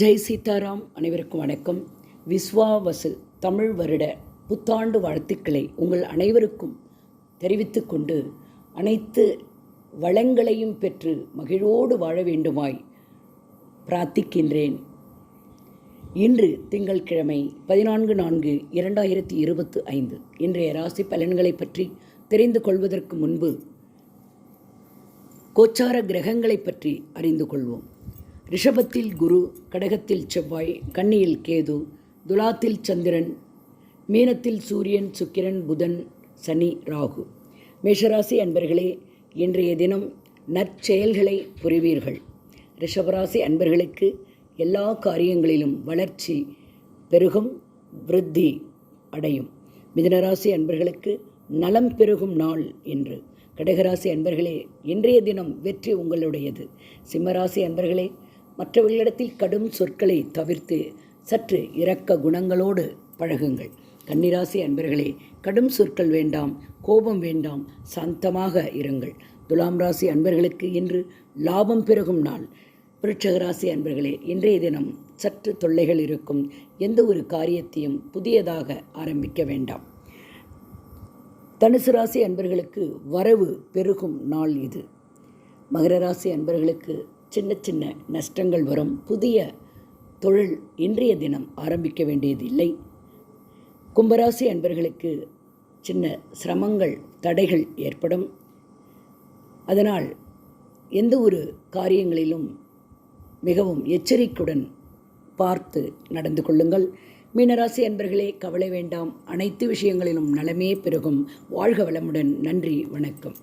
ஜெய் சீதாராம் அனைவருக்கும் வணக்கம். விஸ்வாவசு தமிழ் வருட புத்தாண்டு வாழ்த்துக்களை உங்கள் அனைவருக்கும் தெரிவித்து கொண்டு அனைத்து வளங்களையும் பெற்று மகிழோடு வாழ வேண்டுமாய் பிரார்த்திக்கின்றேன். இன்று திங்கள்கிழமை பதினான்கு நான்கு இரண்டாயிரத்தி இருபத்து ஐந்து. இன்றைய ராசி பலன்களை பற்றி தெரிந்து கொள்வதற்கு முன்பு கோச்சார கிரகங்களை பற்றி அறிந்து கொள்வோம். ரிஷபத்தில் குரு கடகத்தில் செவ்வாய் கன்னியில் கேது துலாத்தில் சந்திரன் மீனத்தில் சூரியன் சுக்கிரன் புதன் சனி ராகு. மேஷராசி அன்பர்களே இன்றைய தினம் நற்செயல்களை புரிவீர்கள். ரிஷபராசி அன்பர்களுக்கு எல்லா காரியங்களிலும் வளர்ச்சி பெருகும் விருத்தி அடையும். மிதனராசி அன்பர்களுக்கு நலம் பெருகும் நாள் என்று கடகராசி அன்பர்களே இன்றைய தினம் வெற்றி உங்களுடையது. சிம்மராசி அன்பர்களே மற்றவர்களிடத்தில் கடும் சொற்களை தவிர்த்து சற்று இரக்க குணங்களோடு பழகுங்கள். கன்னிராசி அன்பர்களே கடும் சொற்கள் வேண்டாம் கோபம் வேண்டாம் சாந்தமாக இருங்கள். துலாம் ராசி அன்பர்களுக்கு இன்று லாபம் பெருகும் நாள். விருட்சகராசி அன்பர்களே இன்றைய தினம் சற்று தொல்லைகள் இருக்கும். எந்த ஒரு காரியத்தையும் புதியதாக ஆரம்பிக்க வேண்டாம். தனுசு ராசி அன்பர்களுக்கு வரவு பெருகும் நாள் இது. மகர ராசி அன்பர்களுக்கு சின்ன சின்ன நஷ்டங்கள் வரும். புதிய தொழில் இன்றைய தினம் ஆரம்பிக்க வேண்டியதில்லை. கும்பராசி அன்பர்களுக்கு சின்ன சிரமங்கள் தடைகள் ஏற்படும். அதனால் எந்த ஒரு காரியங்களிலும் மிகவும் எச்சரிக்கையுடன் பார்த்து நடந்து கொள்ளுங்கள். மீனராசி அன்பர்களே கவலை வேண்டாம். அனைத்து விஷயங்களிலும் நலமே பெருகும். வாழ்க வளமுடன். நன்றி வணக்கம்.